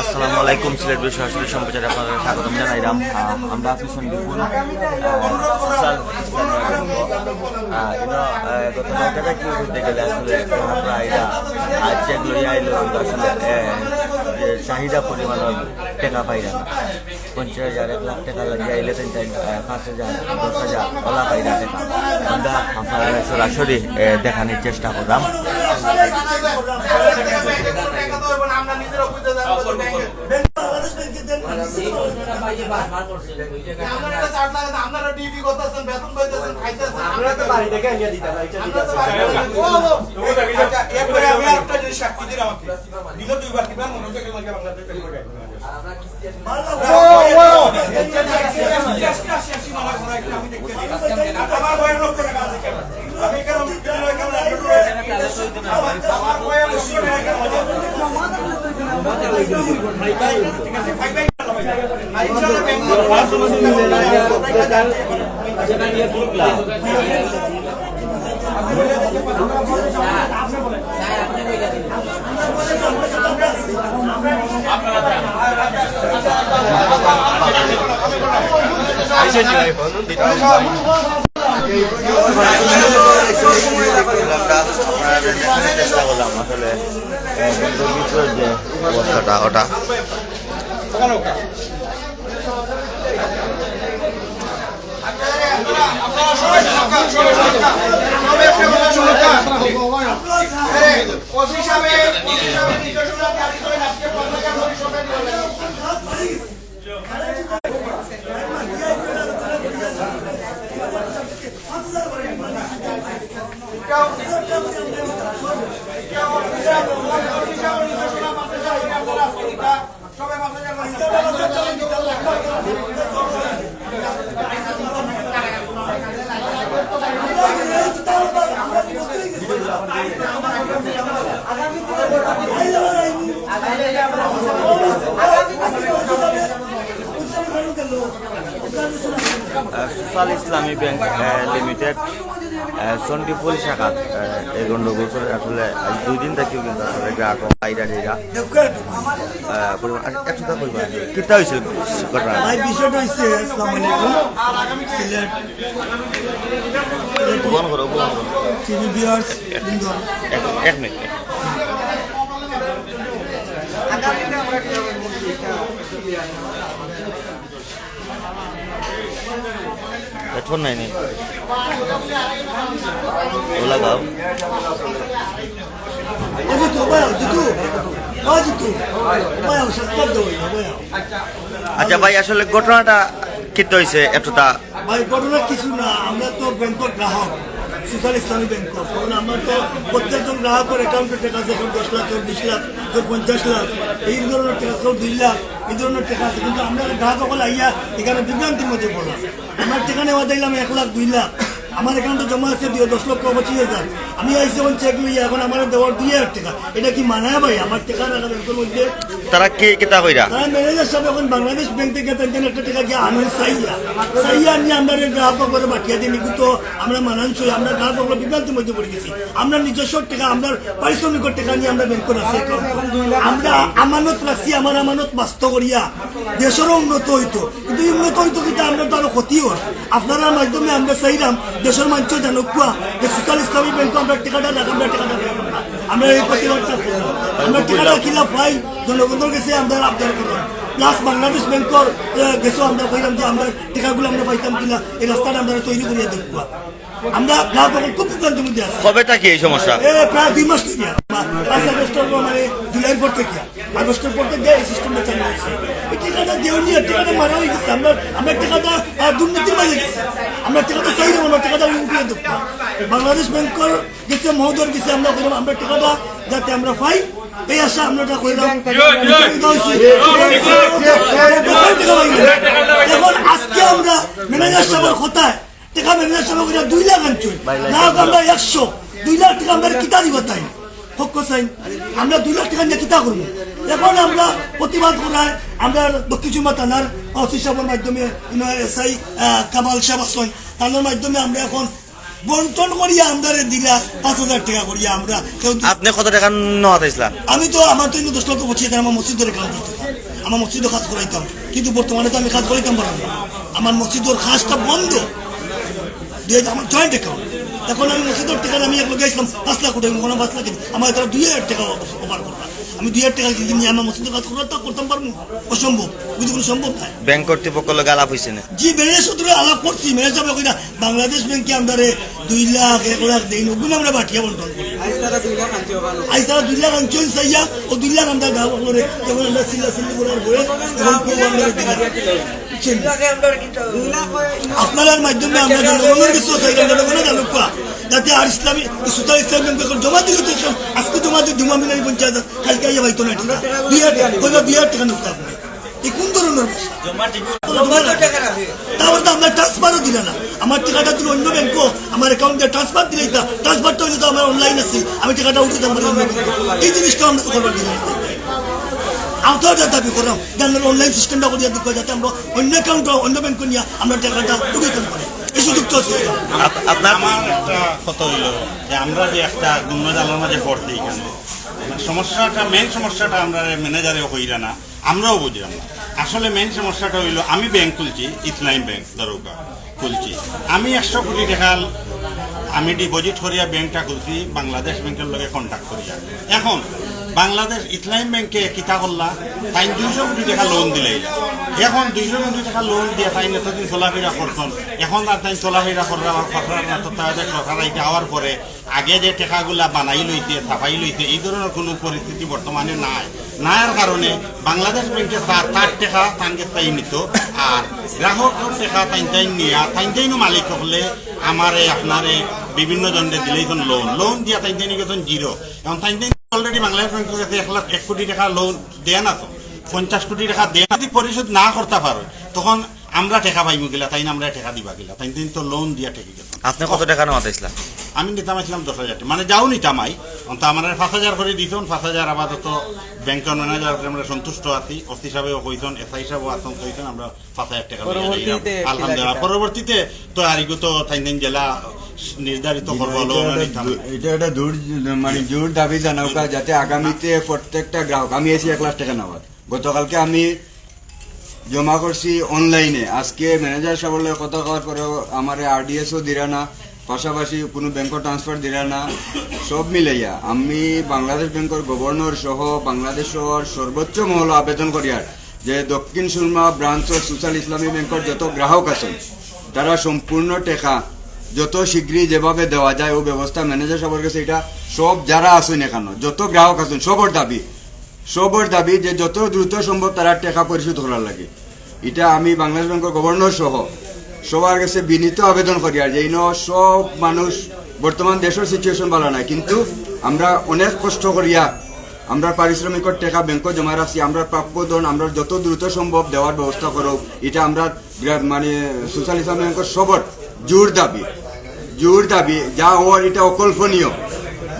আসসালামু আলাইকুম, সিলেট বিশ্ব সরাসরি সম্প্রচারে আপনাদের স্বাগতম জানাইলাম আমরা আছি সন্দীপুর গত নয়টাটা কি করতে গেলে আসলে আমরা আজ যেগুলো আসলে চাহিদা পরিমাণের টাকা পাইলা না। পঞ্চাশ হাজার এক লাখ টাকা লাগিয়ে আইলে তিন টাইম পাঁচ হাজার দশ হাজার ওলা পাইলা টাকা আমরা আপনারা সরাসরি দেখানোর চেষ্টা করলাম। আপনারা ডিউটি করতেছেন বেতন পাইতেছেন খাইতেছেন আমরা তো বাড়ি থেকে আনিয়ে দিতাম এটা ঠিক আছে আচ্ছা, এরপরে আমি আরেকটা জিনিস সাক্ষী দিন আমাকে। দিল দুইবার, তিনবার মনে হচ্ছে বাংলাদেশ থেকে চেষ্টা করলাম আসলে যে অবস্থাটা ওটা আপনারা সবাই সবাই সরকার। সবাই একটা কথা সরকার। আরে, ওসি সাহেব, ওসি সাহেব নির্দেশনা জারি করেন, আজকে পতাকা পরিষদে দিবেন। এটাও- এটাও ওসি সাহেব, ওসি সাহেবের নির্দেশনা মানতে চাই, এটা আপনারা এটা সবাই মানতে চাই। Social Islami bank limited Chandipur শাখাত এই গণ্ডগোল করে আসলে দুই দিন থেকেও কিন্তু আসলে গ্রাহক আইরা দিরা পরিমাণ আচ্ছা, একশো টাকা পরিমাণ। কিতা হয়েছিল ঘটনা? ভাই বিষয়টা আলাইকুম সিলেট করো উপমান করো টিভি ভিউয়ার্স বৃন্দগণ এক- মিনিট। জিতু। ভাই সত্তর দেবো ভাই আচ্ছা ভাই আসলে ঘটনাটা কিতা হয়েছে একটুটা ভাই ঘটনা কিছু না আমরা তো ব্যাংকের গ্রাহক সোশ্যাল ইসলামী ব্যাংক কারণ আমরা তো প্রত্যেকজন গ্রাহকের অ্যাকাউন্টে টাকা আছে কেউ দশ লাখ কেউ বিশ লাখ কেউ পঞ্চাশ লাখ এই ধরনের টাকা কেউ দুই লাখ এই ধরনের টাকা আছে। কিন্তু আমরা গ্রাহক সকল আইয়া এখানে বিভ্রান্তির মধ্যে পড়লাম। আমার ঠিকানা নেওয়া দিলাম এক লাখ দুই লাখ। আমার অ্যাকাউন্টে জমা আছে দিয়ে দশ লক্ষ পঁচিশ হাজার। আমি আইসি এখন চেক লইয়া এখন আমার দেওয়ার দুই হাজার টাকা। এটা কি মানায় ভাই? আমার টাকা রাখা ব্যাংকের মধ্যে তারা কি কিতা কইরা? তারা ম্যানেজার সাহেব এখন বাংলাদেশ ব্যাংক থেকে পেনশন একটা টাকা গিয়ে আনেন সাইয়া সাইয়া নিয়ে আমরা গ্রাহক করে বাকিয়া দিই কিন্তু আমরা মানানসই আমরা গ্রাহক করে বিভ্রান্তির মধ্যে পড়ে গেছি। আমরা নিজস্ব টাকা আমরা পারিশ্রমিকের টাকা নিয়ে আমরা ব্যাংক করে আছি আমরা আমানত রাখছি আমার আমানত বাস্তব করিয়া। দেশেরও উন্নত হইতো। কিন্তু উন্নত হইতো কিন্তু আমরা তো আরও ক্ষতি হর আপনার মাধ্যমে আমরা চাইলাম দেশের মানুষ জানুক কুয়া যে সোশ্যাল ইসলামী ব্যাংক আমরা টাকাটা রাখ আমরা টাকাটা আমরা এই প্রতিবাদটা আমরা টাকাটা খিলাফ ভাই জনগণের কাছে আমরা আবদার করলাম প্লাস বাংলাদেশ ব্যাংকর গেছো আমরা কইলাম যে আমরা টাকাগুলো আমরা পাইতাম কিনা এই রাস্তাটা আমরা তৈরি করিয়া দেখব আমরা গ্রাহক খুব বিভ্রান্তির মধ্যে আছি। কবে থাকি এই সমস্যা? এ প্রায় দুই মাস থেকে। পাঁচ আগস্টের পর মানে জুলাইয়ের পর থেকে। আগস্টের পর থেকে এই সিস্টেমটা চালু হয়েছে এই টিকাটা দেওনি আর টিকাটা মারা হয়ে গেছে আমরা আমরা টিকাটা আহ, দুর্নীতির মাঝে গেছে আমরা টিকাটা চাই না আমরা টিকাটা উঠিয়ে দেবো বাংলাদেশ ব্যাংকর গেছে মহোদয় গেছে আমরা করলাম আমরা টিকাটা যাতে আমরা পাই এই আশা আমরা এটা করলাম এখন আজকে আমরা ম্যানেজার সাহেবের কথায় টাকা ম্যানেজার সাহেব করে দুই লাখ আনছুন না আমরা একশো দুই লাখ টাকা আমরা কিতা দিব তাই হক সাইন। আমরা দুই লাখ টাকা নিয়ে কিতা করব। এখন আমরা প্রতিবাদ করায় আমরা দক্ষিণ চুমা থানার অফিস সাহেবের মাধ্যমে এসআই কামাল সাহেব থানার মাধ্যমে আমরা এখন বন্টন করিয়া আমরা দিলা পাঁচ হাজার টাকা করিয়া আমরা আপনি কত টাকা নেওয়া চাইছিলা? আমি তো আমার তো দশ লক্ষ পঁচিশ হাজার আমার মসজিদের কাজ করতাম আমার মসজিদও কাজ করাইতাম। কিন্তু বর্তমানে তো আমি কাজ করাইতাম পারলাম আমার মসজিদের কাজটা বন্ধ। আমার জয়েন্ট অ্যাকাউন্ট এখন আমি মসজিদের টাকা আমি এক লোক আসলাম পাঁচ লাখ কোটি কোনো পাঁচ লাখ আমার তারা দুই হাজার টাকা ওভার করলাম আমি দুই হাজার টাকা যদি নিয়ে আমার মসজিদের কাজ করতাম করতাম পারব। অসম্ভব। কিন্তু কোনো সম্ভব নাই ব্যাংক কর্তৃপক্ষ লোক আলাপ হয়েছে না? জি ম্যানেজার সাথে আলাপ করছি ম্যানেজার সাহেব কইনা বাংলাদেশ ব্যাংকে আন্ডারে দুই লাখ এক লাখ দেই ওগুলো আমরা বাটিয়া বন্টন করি। আজ তারা দুই লাখ অঞ্চল চাইয়া ও দুই লাখ আমরা গাঁও করে যেমন আমরা সিল্লা সিল্লি করার পরে বুঝছেন? আপনার মাধ্যমে আমরা জনগণের কিছু জনগণের জানুক পা যাতে আর ইসলামী সুতার ইসলামী ব্যাংক জমা দিলে তো আজকে জমা দিয়ে জমা মিলানি পঞ্চায়েত কালকে আইয়া পাইতো না টাকা দুই হাজার দুই হাজার টাকা এই কোন ধরনের তারপর তো আপনার ট্রান্সফারও দিলে না। আমার টাকাটা তুমি অন্য ব্যাংকও আমার অ্যাকাউন্টে ট্রান্সফার দিলে তা ট্রান্সফারটা হইলে তো আমার অনলাইন আছে। আমি টাকাটা উঠে ব্যাংকে। এই জিনিসটা আমরা তো করবার দিলাম আমরাও যা দাবি করলাম যে আমরা অনলাইন সিস্টেমটা করিয়া দিক যাতে আমরা অন্য অ্যাকাউন্ট অন্য ব্যাংক নিয়ে আমরা টাকাটা উঠে দিতাম পারি। এই সুযোগটা আছে। আপনার আমার একটা কথা হইল যে আমরা যে একটা দুর্নজালের মাঝে পড়ছি এখানে মানে সমস্যাটা মেন সমস্যাটা আমরা ম্যানেজারে হইরা না আমরাও বুঝলাম না। আসলে মেন সমস্যাটা হইল আমি ব্যাংক খুলছি ইসলাম ব্যাংক দরকার খুলছি। আমি একশো কোটি টাকা আমি ডিপোজিট করিয়া ব্যাংকটা খুলছি বাংলাদেশ ব্যাংকের লগে কন্ট্যাক্ট করিয়া। এখন বাংলাদেশ ইসলাম ব্যাংকে কিতা করলা তাই দুইশো কোটি টাকা লোন দিলে। এখন দুইশো কোটি টাকা লোন দিয়ে তাই এতদিন চলাফেরা করছেন। এখন আর তাই চলাফেরা করার করার না তাদের সরকার হওয়ার পরে আগে যে টাকাগুলা বানাই লইছে, ছাপাই লইছে, এই ধরনের কোনো পরিস্থিতি বর্তমানে নাই। নায়ের কারণে বাংলাদেশ ব্যাংকে তার তার টাকা তানকে তাই নিত। আর গ্রাহকের টাকা তাই তাই নিয়া তাই তাইনো মালিক হলে আমারে, আপনারে বিভিন্ন জনের দিলেই লোন লোন দিয়া তাই তাই গেছেন জিরো এখন তাই অলরেডি বাংলাদেশ ব্যাংকের কাছে এক লাখ এক কোটি টাকা লোন দেন আছে পঞ্চাশ কোটি টাকা দেন যদি পরিশোধ না করতে পারো তখন আমরা টাকা পাইমু গেলা তাই আমরা টাকা দিবা গেলা তাই দিন তো লোন দিয়া ঠেকে গেছে। আপনি কত টাকা নেওয়া আমি নিতাম আসলাম দশ হাজার মানে যাও নিতামাই আমার পাঁচ হাজার করে দিছন পাঁচ হাজার আপাতত ব্যাংকের ম্যানেজার আমরা সন্তুষ্ট আছি অস্তি হিসাবেও কইছেন এসআই হিসাবেও আসন কইছেন আমরা পাঁচ হাজার টাকা আলহামদুলিল্লাহ পরবর্তীতে তো আরিগত তাই দিন জেলা নির্ধারিত করব এটা একটা দূর মানে জোর দাবি জানাওকা যাতে আগামীতে প্রত্যেকটা গ্রাহক আমি এসি এক লাখ টাকা নেওয়ার গতকালকে আমি জমা করছি অনলাইনে আজকে ম্যানেজার সাহেবের কথা কওয়ার পরেও আমার আরডিএসও দিরা না পাশাপাশি কোনো ব্যাংক ট্রান্সফার দিরা না। সব মিলাইয়া আমি বাংলাদেশ ব্যাংকের গভর্নর সহ বাংলাদেশের সর্বোচ্চ মহল আবেদন করিয়ার যে দক্ষিণ সুরমা ব্রাঞ্চর সোশ্যাল ইসলামী ব্যাংকের যত গ্রাহক আছেন তারা সম্পূর্ণ টেকা যত শীঘ্রই যেভাবে দেওয়া যায়, ও ব্যবস্থা ম্যানেজার সবার কাছে এটা সব যারা আছেন এখানে, যত গ্রাহক আছেন সবর দাবি সবর দাবি যে যত দ্রুত সম্ভব তারা টাকা পরিশোধ করার লাগে। এটা আমি বাংলাদেশ ব্যাংকের গভর্নর সহ সবার কাছে বিনীত আবেদন করি আর যে সব মানুষ বর্তমান দেশের সিচুয়েশন ভালো নাই, কিন্তু আমরা অনেক কষ্ট করিয়া আমরা পারিশ্রমিকের টাকা ব্যাংক জমা রাখছি, আমরা প্রাপ্য ধন, আমরা যত দ্রুত সম্ভব দেওয়ার ব্যবস্থা করো এটা আমরা মানে সোশ্যাল ইসলাম ব্যাংকের সবর, জোর দাবি। জোর দাবি, যা হওয়ার এটা অকল্পনীয়।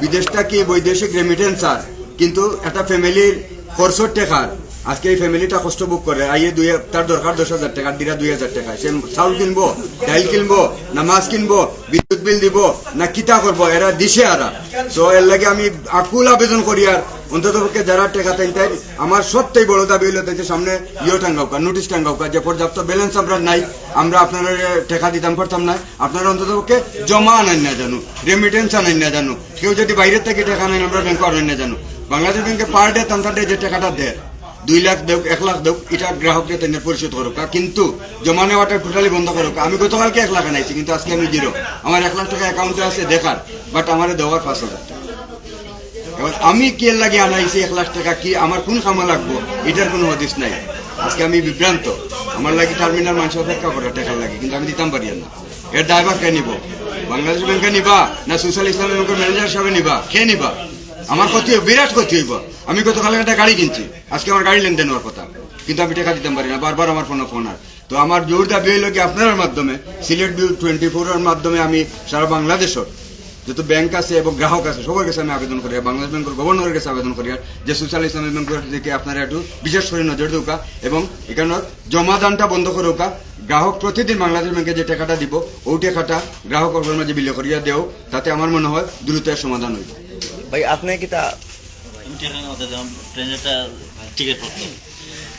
বিদেশটা কি বৈদেশিক রেমিটেন্স আর? কিন্তু একটা ফ্যামিলির খরচর টাকার আজকে এই ফ্যামিলিটা কষ্ট বুক করে। আইয়ে দুই তার দরকার দশ হাজার টাকা, দিরা দুই হাজার টাকা। সে চাউল কিনবো, ডাইল কিনবো না মাছ কিনবো, বিদ্যুৎ বিল দিব, না কিতা করব? এরা দিছে আরা। তো এর লাগে আমি আকুল আবেদন করি আর অন্তত পক্ষে যারা টাকা তাই আমার সবটাই বড় দাবি হইল তাই সামনে ইয়ে টাঙ্গাউকা, নোটিশ টাঙ্গাউকা, যে পর্যাপ্ত ব্যালেন্স আমরা নাই, আমরা আপনারা টাকা দিতাম পারতাম না। আপনারা অন্তত পক্ষে জমা আনেন না জানো রেমিটেন্স আনেন না জানো কেউ যদি বাইরের থেকে টাকা নেন আমরা ব্যাংকে আনেন না জানো বাংলাদেশ ব্যাংকে পার ডে তান্তাদের যে টাকাটা দেয়, দুই লাখ দেব এক লাখ দেব এটা গ্রাহককে তেনে পরিশোধ করুক। কিন্তু জমা নেওয়াটা টোটালি বন্ধ করুক। আমি গতকালকে এক লাখ আনাইছি, কিন্তু আজকে আমি জিরো আমার এক লাখ টাকা অ্যাকাউন্টে আছে, দেখার। বাট আমার দেওয়ার পাঁচ হাজার আমি কে লাগে আনাইছি এক লাখ টাকা কি আমার কোন কামা লাগবো? এটার কোনো হদিস নাই। আজকে আমি বিভ্রান্ত। আমার লাগে টার্মিনাল মানুষ অপেক্ষা করে টাকার লাগে, কিন্তু আমি দিতাম পারি না। এর ড্রাইভার কে নিব? বাংলাদেশ ব্যাংকে নিবা? না সোশ্যাল ইসলামী ব্যাংকের ম্যানেজার হিসাবে নিবা? কে নিবা? আমার ক্ষতি বিরাট ক্ষতি হইব। আমি গতকাল একটা গাড়ি কিনছি। আজকে আমার গাড়ি লেনদেন হওয়ার কথা। কিন্তু আমি টাকা দিতাম পারি না, বারবার আমার ফোনে ফোন আর। তো আমার জোর দাবি হইল কি আপনার মাধ্যমে, সিলেট ভিউ টোয়েন্টি ফোরের মাধ্যমে আমি সারা বাংলাদেশের যত ব্যাংক আছে এবং গ্রাহক আছে সবার কাছে আমি আবেদন করি বাংলাদেশ ব্যাংকের গভর্নরের কাছে আবেদন করি যে সোশ্যাল ইসলামী ব্যাংকের দিকে আপনারা একটু বিশেষ করে নজর দৌকা এবং এখানে জমাদানটা বন্ধ করে উকা গ্রাহক প্রতিদিন বাংলাদেশ ব্যাংকে যে টাকাটা দিব ওই টাকাটা গ্রাহকের মাঝে বিলে করিয়া দেও তাতে আমার মনে হয় দ্রুত সমাধান হইব। ভাই আপনি কি তা ট্রেনেরটা টিকিট করতো।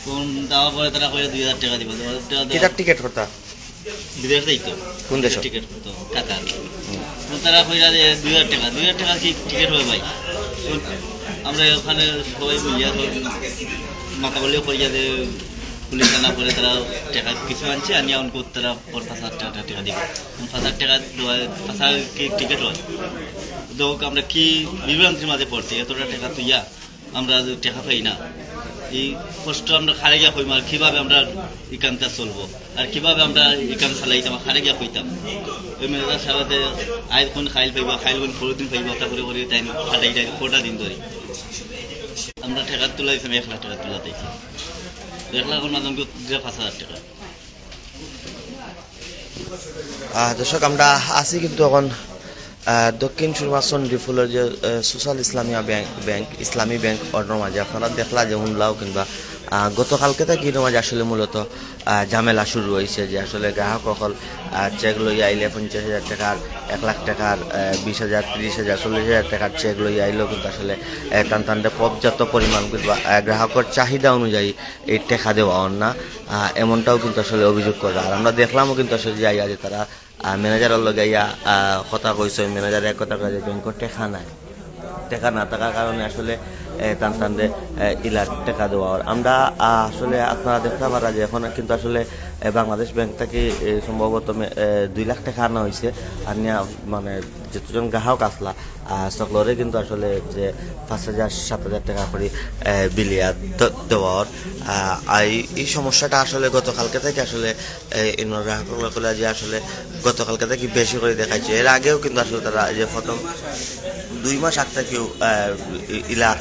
কোন দেওয়ার পরে তারা কইয়া দুই হাজার টাকা দিব। টিকিট করতা? বিদেশ যাইতো কোন দেশে? টিকিট করতো টাকা তো তারা কইরা যে দুই হাজার টাকা, দুই হাজার টাকা কি টিকিট হবে ভাই? আমরা ওখানে সবাই মিলিয়া মাথা বলেও কইয়া যে পুলিশ না করে তারা টাকা কিছু আনছে, আনিয়া অঙ্ক তারা পাঁচ হাজার টাকা টাকা দিবে। পাঁচ হাজার টাকা পাঁচ হাজার কি টিকিট হয়? তো আমরা কি বিভ্রান্তির মাঝে পড়ছি? এতটা টাকা তুইয়া আমরা টাকা পাই না। এই কষ্ট আমরা খারে গিয়া কইম, আর কীভাবে আমরা এই চলবো? আর কীভাবে আমরা এই চালাইতাম খারে গিয়া কইতাম? ওই মেয়েটার সাথে আয় কোন খাইল পাইব, খাইল কোন ফোর দিন পাইব তা করে করে টাইম খাটাই টাইম ফোটা দিন ধরে। আমরা টাকা তোলা দিতাম, এক লাখ টাকা তোলা দিয়েছি এক লাখের মাধ্যমে পাঁচ হাজার টাকা। দর্শক, আমরা আছি কিন্তু এখন দক্ষিণ সুরমাসন রিফুলের যে social Islamia bank bank, Islami bank order মাঝে আপনারা দেখলা যে শুনলাও কিংবা গতকালকে থেকে মাঝে আসলে মূলত ঝামেলা শুরু হয়েছে যে আসলে গ্রাহক সকল চেক লই আইলে পঞ্চাশ হাজার টাকার, এক লাখ টাকার বিশ হাজার, ত্রিশ হাজার, চল্লিশ হাজার টাকার চেক লই আইলেও কিন্তু আসলে টান টানতে পর্যাপ্ত পরিমাণ কিংবা গ্রাহকের চাহিদা অনুযায়ী এই টেকা দেওয়া না। এমনটাও কিন্তু আসলে অভিযোগ করে। আর আমরা দেখলামও কিন্তু আসলে যে যাই যে তারা ম্যানেজারের লগে ইয়া কথা কইছে ম্যানেজারে এক কথা কয় ব্যাংকর টেকা নাই। টেকা না থাকার কারণে আসলে টান টান দিয়ে এ, ইলার টেকা দেওয়া আমরা আসলে আপনারা দেখতে পারা যে এখন কিন্তু আসলে বাংলাদেশ ব্যাংক থেকে সম্ভবত দুই লাখ টাকা আনা হয়েছে আর মানে যতজন গ্রাহক আসলা আহ, সকলরে কিন্তু আসলে যে পাঁচ হাজার সাত হাজার টাকা করে বিলিয়া দ- দেওয়া। আহ, আর এই- সমস্যাটা আসলে গতকালকে থেকে আসলে গ্রাহকরা যে আসলে গতকালকে থেকে বেশি করে দেখাচ্ছে এর আগেও কিন্তু আসলে তারা যে প্রথম দুই মাস আগ থেকেও ইলা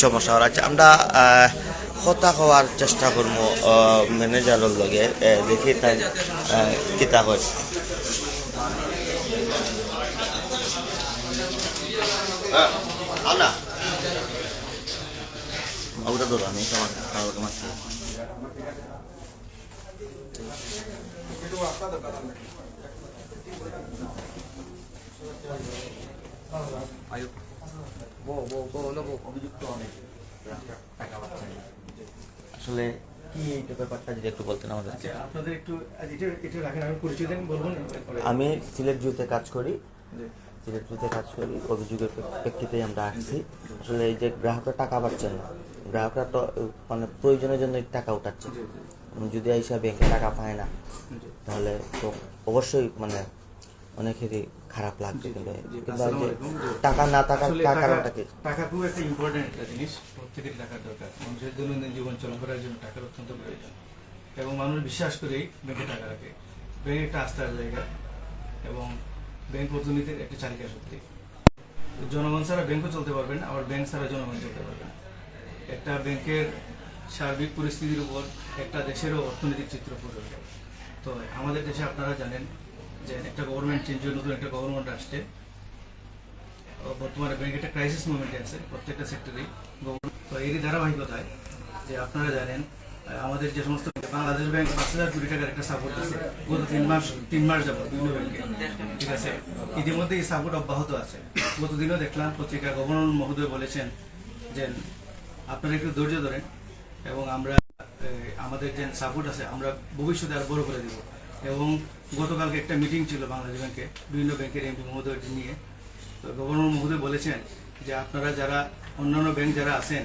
সমস্যা হওয়ার আছে আমরা কথা হওয়ার চেষ্টা করব ম্যানেজারের লগে দেখি তাই কিতা হয় ধরো আমি তোমার তোমার। আসলে কি এইটা ব্যাপারটা যদি একটু বলতেন আমাদেরকে আপনাদের একটু এটা এটা রাখেন আমি পরিচয় দেন বলবেন আমি সিলেট জুতে কাজ করি। সিলেট কাজ করি অভিযোগের প্রেক্ষিতে আমরা আসছি। আসলে এই যে গ্রাহকরা টাকা পাচ্ছেন না গ্রাহকরা তো মানে প্রয়োজনের জন্য টাকা উঠাচ্ছে যদি এইসব ব্যাংকে টাকা পায় না তাহলে তো অবশ্যই মানে অনেকেরই খারাপ লাগবে। কিন্তু টাকা না টাকা কারণটা কি? টাকা খুব একটা ইম্পর্টেন্ট একটা জিনিস। প্রত্যেকের টাকার দরকার। মানুষের দৈনন্দিন জীবন চলন করার জন্য টাকার অত্যন্ত প্রয়োজন। এবং মানুষ বিশ্বাস করেই ব্যাংকে টাকা রাখে। ব্যাংক একটা আস্থার জায়গা। এবং ব্যাংক অর্থনীতির একটা চালিকা শক্তি। জনগণ ছাড়া ব্যাংকও চলতে পারবেন আবার ব্যাংক ছাড়া জনগণ চলতে পারবেন একটা ব্যাংকের সার্বিক পরিস্থিতির উপর একটা দেশেরও অর্থনৈতিক চিত্র ওঠে। তো আমাদের দেশে আপনারা জানেন যে একটা গভর্নমেন্ট চেঞ্জ হয়ে নতুন একটা গভর্নমেন্ট আসছে। বর্তমানে ব্যাংক একটা ক্রাইসিস মুভমেন্টে আছে প্রত্যেকটা সেক্টরেই তো এরই ধারাবাহিকতায় যে আপনারা জানেন আমাদের যে সমস্ত বাংলাদেশ ব্যাংক পাঁচ হাজার কোটি টাকার একটা সাপোর্ট আছে, গত তিন মাস তিন মাস যাবত বিভিন্ন ব্যাংকে। ঠিক আছে? ইতিমধ্যে এই সাপোর্ট অব্যাহত আছে। গতদিনও দেখলাম পত্রিকা গভর্নর মহোদয় বলেছেন যে, আপনারা একটু ধৈর্য ধরেন এবং আমরা আমাদের যে সাপোর্ট আছে, আমরা ভবিষ্যতে আরও বড় করে দিব। এবং গতকালকে একটা মিটিং ছিল বাংলাদেশ ব্যাংকে, বিভিন্ন ব্যাংকের এমপি মহোদয় নিয়ে। তো গভর্নর মহোদয় বলেছেন যে, আপনারা যারা অন্যান্য ব্যাংক যারা আছেন,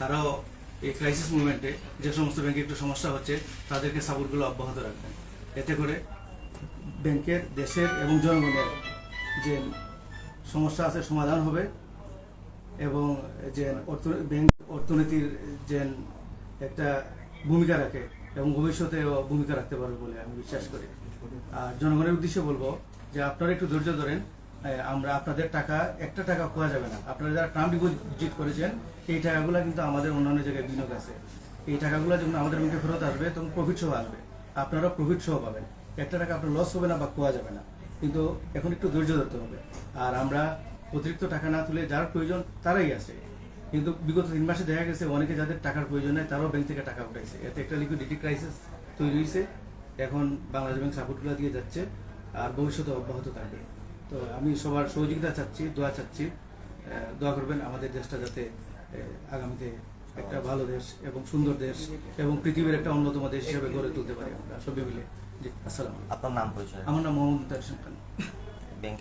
তারাও এই ক্রাইসিস মুভমেন্টে যে সমস্ত ব্যাংকে একটু সমস্যা হচ্ছে, তাদেরকে সাপোর্টগুলো অব্যাহত রাখবেন। এতে করে ব্যাংকের, দেশের এবং জনগণের যে সমস্যা আছে সমাধান হবে এবং যে ব্যাংক অর্থনীতির যে একটা ভূমিকা রাখে এবং ভবিষ্যতেও ভূমিকা রাখতে পারবে বলে আমি বিশ্বাস করি। আর জনগণের উদ্দেশ্যে বলব যে আপনারা একটু ধৈর্য ধরেন আমরা আপনাদের টাকা, একটা টাকা খোয়া যাবে না। আপনারা যারা টার্ম ডিপোজিট করেছেন এই টাকাগুলো কিন্তু আমাদের অন্যান্য জায়গায় বিনিয়োগ আছে। এই টাকাগুলো যখন আমাদের ব্যাংকে ফেরত আসবে, তখন প্রফিট সহ আসবে। আপনারা প্রফিট সহ পাবেন। একটা টাকা আপনার লস হবে না বা খোয়া যাবে না। কিন্তু এখন একটু ধৈর্য ধরতে হবে। আর আমরা অতিরিক্ত টাকা না তুলে যার প্রয়োজন তারাই আছে। কিন্তু বিগত তিন মাসে দেখা গেছে, অনেকে যাদের টাকার প্রয়োজন নেই, তারাও ব্যাংক থেকে টাকা উঠাইছে। এতে একটা লিকুইডিটি ক্রাইসিস তৈরি হয়েছে এখন বাংলাদেশ ব্যাংক সাপোর্টগুলো দিয়ে যাচ্ছে। আর ভবিষ্যতে অব্যাহত থাকবে। তো আমি সবার সহযোগিতা চাচ্ছি, দোয়া চাচ্ছি। দোয়া করবেন আমাদের দেশটা যাতে আগামীতে একটা ভালো দেশ এবং সুন্দর দেশ এবং পৃথিবীর একটা অন্যতম দেশ হিসেবে গড়ে তুলতে পারি আমরা সবাই মিলে। জি আসসালাম আপনার নাম পরিচয়? আমার নাম Mohammad Khan.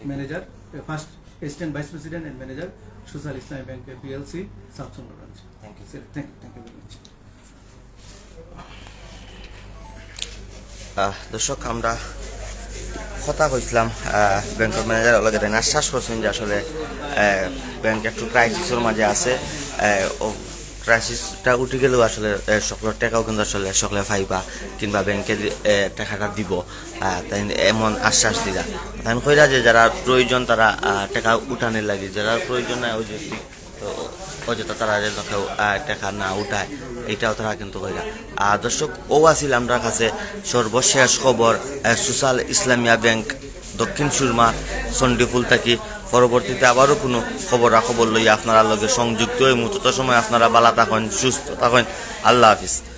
Manager first assistant vice president and manager social Islami bank PLC south Chandra branch Thank you. Thank you thank you very much দর্শক আমরা কথা কইছিলাম ব্যাংকের ম্যানেজার লগে তাই আশ্বাস করছেন যে আসলে ব্যাংক একটু ক্রাইসিসের মাঝে আছে। ক্রাইসিসটা উঠে গেলেও আসলে সকলের টাকাও কিন্তু আসলে সকলে পাইবা কিংবা ব্যাংকে টাকাটা দিব তাই এমন আশ্বাস দিলা। তাই কইরা যে যারা প্রয়োজন তারা টাকা উঠানের লাগে, যারা প্রয়োজন নাই ওই যে অযথা তারা যেন কেউ টাকা না উঠায় এটাও তারা কিন্তু কইরা। আর দর্শক ও আছিল আমরা কাছে সর্বশেষ খবর সোশ্যাল ইসলামিয়া ব্যাংক, দক্ষিণ সুরমা চণ্ডীফুল থাকি পরবর্তীতে আবারও কোনো খবর খবর লইয়া আপনারা লগে সংযুক্ত হয়ে মুহূর্ত সময় আপনারা বালা থাকেন, সুস্থ থাকেন। আল্লাহ হাফিজ।